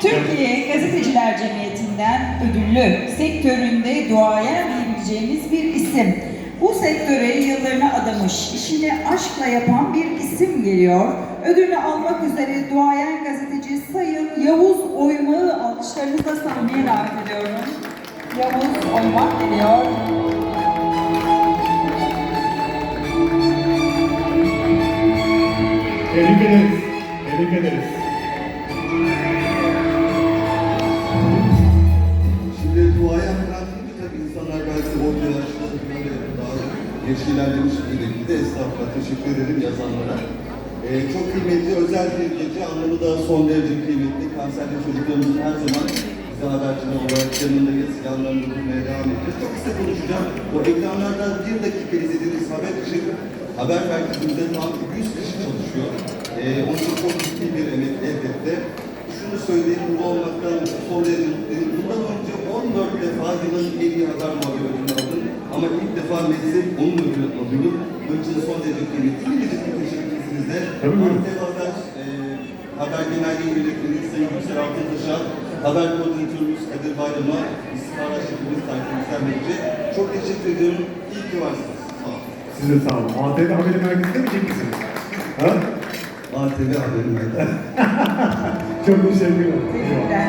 Türkiye Gazeteciler Cemiyeti'nden ödüllü sektöründe duayen diyebileceğimiz bir isim. Bu sektöre yıllarını adamış, işini aşkla yapan bir isim geliyor. Ödülünü almak üzere duayen gazeteci Sayın Yavuz Oymak'ı alkışlarınızla sahneye davet ediyorum. Yavuz Oymak geliyor. Tebrik ederiz. Tebrik ederiz. Yaşlı böyle daha yaş ilerlemiş biri de estağfurullah teşekkür ederim yazanlara. Ee, çok kıymetli özel bir gece anlamı da son derece kıymetli. Kanserli çocuklarımızın her zaman bize haberciler olarak yanındayız. Yanlarında durmaya devam edeceğiz. Çok kısa konuşacağım. O ekranlardan bir dakika izlediğiniz haber için haber merkezimizde tam 100 kişi çalışıyor. Ee, onun çok ciddi bir emek elbette. Şunu söyleyeyim, burada olmaktan son derece mutluyum. Bundan önce 14 defa yılın en iyi haber muhabiri defa meslek onun ödülünü alıyorum. Bunun için son derece kıymetli. Bir teşekkürünüzle. Tabii, buyurun. Antep Haber, e, Haber Genel Yayın Yönetmeni Sayın Yüksel Altıntaş'a, Haber Koordinatörümüz Kadir Bayram'a, İstihbarat Şefimiz Tayfun Güzelmekçi. Çok teşekkür ediyorum. İyi ki varsınız. Sağ olun. Siz de sağ olun. ATV Haberi Merkezi'nde mi çekmişsiniz? Ha? ATV Meydan. Çok teşekkürler. Teşekkürler.